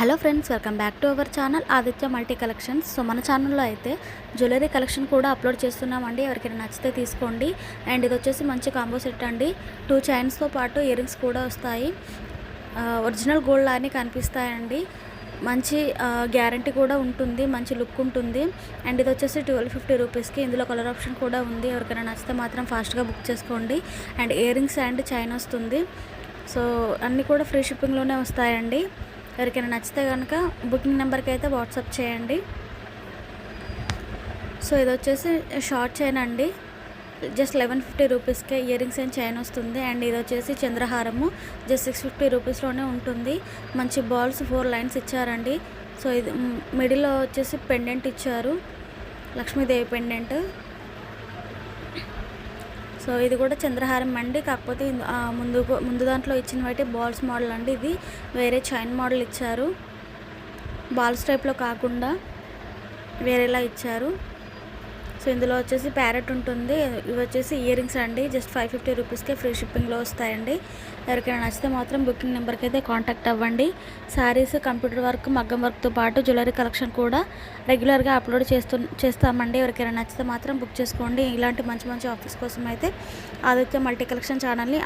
Hello friends welcome back to our channel Aditya multi collections. So మన ఛానల్లో అయితే jewellery collection కూడా upload చేస్తున్నామండి. ఎవరికైనా నచ్చితే తీసుకోండి. అండ్ ఇది వచ్చేసి మంచి కాంబో సెట్ అండి. టూ చైన్స్తో పాటు ఇయరింగ్స్ కూడా వస్తాయి. ఒరిజినల్ గోల్డ్ లానే కనిపిస్తాయండి. మంచి గ్యారంటీ కూడా ఉంటుంది. మంచి లుక్ ఉంటుంది. అండ్ ఇది వచ్చేసి ట్వెల్వ్ ఫిఫ్టీ రూపీస్కి ఇందులో కలర్ ఆప్షన్ కూడా ఉంది. ఎవరికైనా నచ్చితే మాత్రం ఫాస్ట్గా బుక్ చేసుకోండి. And ear rings and chain వస్తుంది. సో అన్నీ కూడా ఫ్రీ షిప్పింగ్లోనే వస్తాయండి. ఎవరికైనా నచ్చితే కనుక బుకింగ్ నెంబర్కి అయితే వాట్సాప్ చేయండి. సో ఇది వచ్చేసి షార్ట్ చైన్ అండి. జస్ట్ లెవెన్ ఫిఫ్టీ రూపీస్కే ఇయర్ రింగ్స్ అండ్ చైన్ వస్తుంది. అండ్ ఇది వచ్చేసి చంద్రహారము. జస్ట్ సిక్స్ ఫిఫ్టీ రూపీస్లోనే ఉంటుంది. మంచి బాల్స్ ఫోర్ లైన్స్ ఇచ్చారండి. సో ఇది మిడిల్లో వచ్చేసి పెండెంట్ ఇచ్చారు. లక్ష్మీదేవి పెండెంట్. సో ఇది కూడా చంద్రహారం అండి. కాకపోతే ముందు ముందు దాంట్లో ఇచ్చిన వాటి బాల్స్ మోడల్ అండి ఇది. వేరే చైన్ మోడల్ ఇచ్చారు. బాల్స్ టైప్లో కాకుండా వేరేలా ఇచ్చారు. సో ఇందులో వచ్చేసి ప్యారెట్ ఉంటుంది. ఇవి వచ్చేసి ఇయర్ రింగ్స్ అండి. జస్ట్ ఫైవ్ ఫిఫ్టీ రూపీస్కే ఫ్రీ షిప్పింగ్లో వస్తాయండి. ఎవరికైనా నచ్చితే మాత్రం బుకింగ్ నెంబర్కి అయితే కాంటాక్ట్ అవ్వండి. శారీస్ కంప్యూటర్ వర్క్ మగ్గం వర్క్తో పాటు జ్యువెలరీ కలెక్షన్ కూడా రెగ్యులర్గా అప్లోడ్ చేస్తూ చేస్తామండి. ఎవరికైనా నచ్చితే మాత్రం బుక్ చేసుకోండి. ఇలాంటి మంచి మంచి ఆఫీస్ కోసం అయితే ఆదిత్య మల్టీ కలెక్షన్ ఛానల్ని